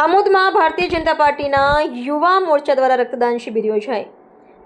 હળવદમાં ભારતીય જનતા પાર્ટીના યુવા મોરચા દ્વારા રક્તદાન શિબિર યોજાઈ.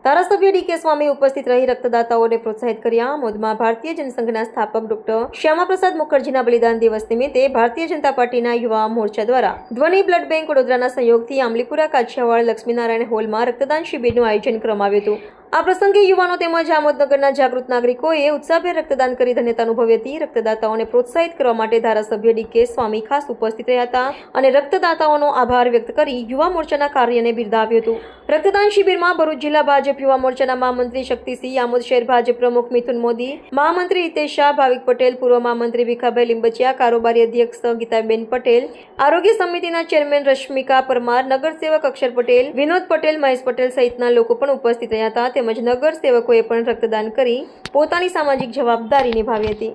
ધારાસભ્ય ડી કે સ્વામી ઉપસ્થિત રહી રક્તદાતાઓને પ્રોત્સાહિત કર્યા. મોદમાં ભારતીય જનસંઘના સ્થાપક ડોક્ટર શ્યામાપ્રસાદ મુખર્જીના બલિદાન દિવસ નિમિત્તે ભારતીય જનતા પાર્ટીના યુવા મોરચા દ્વારા ધ્વનિ બ્લડ બેંક વડોદરાના સહયોગથી આમલીપુરા કાછિયાવાડ લક્ષ્મીનારાયણ હોલમાં રક્તદાન શિબિરનું આયોજન કરવામાં આવ્યું હતું. આ પ્રસંગે યુવાનો તેમજ આમોદનગરના જાગૃત નાગરિકોએ ઉત્સાહભેર રક્તદાન કરી ધન્યતા અનુભવી હતી. રક્તદાતાઓને પ્રોત્સાહિત કરવા માટે ધારાસભ્ય ડી કે સ્વામી ખાસ ઉપસ્થિત રહ્યા હતા અને રક્તદાતાઓનો આભાર વ્યક્ત કરી યુવા મોરચાના કાર્યને બિરદાવ્યું હતું. રક્તદાન શિબિરમાં ભરૂચ જિલ્લા ભાજપ યુવા મોરચાના મહામંત્રી શક્તિસિંહ આમોદ શહેર ભાજપ પ્રમુખ મિથુન મોદી, મહામંત્રી હિતેશ શાહ, ભાવિક પટેલ, પૂર્વ મહામંત્રી ભીખાભાઈ લીંબચિયા, કારોબારી અધ્યક્ષ ગીતાબેન પટેલ, આરોગ્ય સમિતિના ચેરમેન રશ્મિકા પરમાર, નગરસેવક અક્ષર પટેલ, વિનોદ પટેલ, મહેશ પટેલ સહિતના લોકો પણ ઉપસ્થિત રહ્યા હતા. તેમજ નગર સેવકોએ પણ રક્તદાન કરી પોતાની સામાજિક જવાબદારી નિભાવી હતી.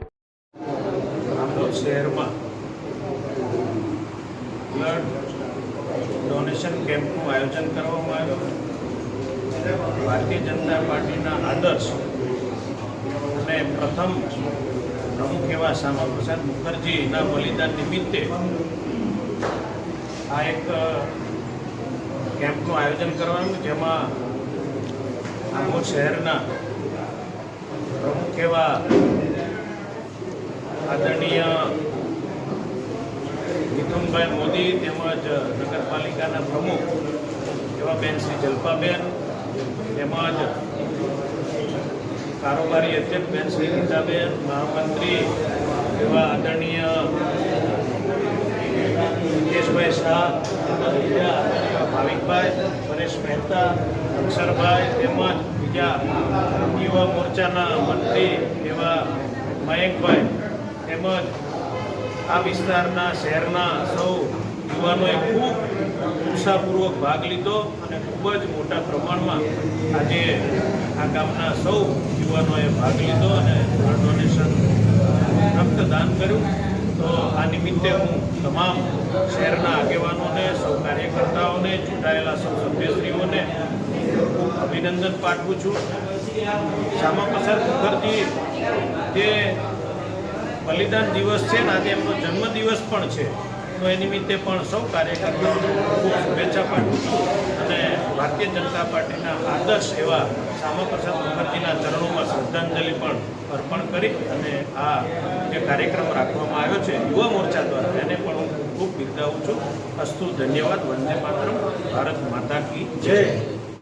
શહેરમાં બ્લડ ડોનેશન કેમ્પનું આયોજન કરવામાં આવ્યું. ભારતીય જનતા પાર્ટીના આદર્શ અને પ્રથમ પ્રમુખ એવા શ્યામાપ્રસાદ મુખર્જીના બલિદાન નિમિત્તે આ એક કેમ્પનું આયોજન કરવાનું, જેમાં આમોદ શહેરના પ્રમુખ એવા આદરણીય મિથુનભાઈ મોદી તેમજ નગરપાલિકાના પ્રમુખ એવા બેન શ્રી જલ્પાબેન તેમજ કારોબારી અધ્યક્ષ બેન શ્રી ગીતાબેન, મહામંત્રી એવા આદરણીય હિતેશભાઈ શાહ બીજા ભાવિકભાઈ, પરેશ મહેતા અક્ષરભાઈ તેમજ બીજા યુવા મોરચાના મંત્રી એવા મયંકભાઈ તેમજ આ વિસ્તારના શહેરના સૌ યુવાનોએ ખૂબ ઉત્સાહપૂર્વક ભાગ લીધો અને ખૂબ જ મોટા પ્રમાણમાં આજે આ ગામના સૌ યુવાનોએ ભાગ લીધો અને બ્લડ ડોનેશન રક્તદાન કર્યું. તો આ નિમિત્તે હું તમામ શહેરના આગેવાનોને, સૌ કાર્યકર્તાઓને, ચૂંટાયેલા સૌ સભ્યશ્રીઓને અભિનંદન પાઠવું છું. શ્યામાપ્રસાદ મુખર્જી જે બલિદાન દિવસ છે ને, આજે એમનો જન્મદિવસ પણ છે, તો એ નિમિત્તે પણ સૌ કાર્યકર્તાઓને ખૂબ શુભેચ્છા પાઠવું છું. અને ભારતીય જનતા પાર્ટીના આદર્શ એવા શ્યામાપ્રસાદ મુખર્જીના ચરણોમાં શ્રદ્ધાંજલિ પણ અર્પણ કરી અને આ જે કાર્યક્રમ રાખવામાં આવ્યો છે, યુવા મોરચા દ્વારા, એને પણ હું ખૂબ બિરદાવું છું. અસ્તુ ધન્યવાદ, વંદે માતરમ, ભારત માતા કી જય.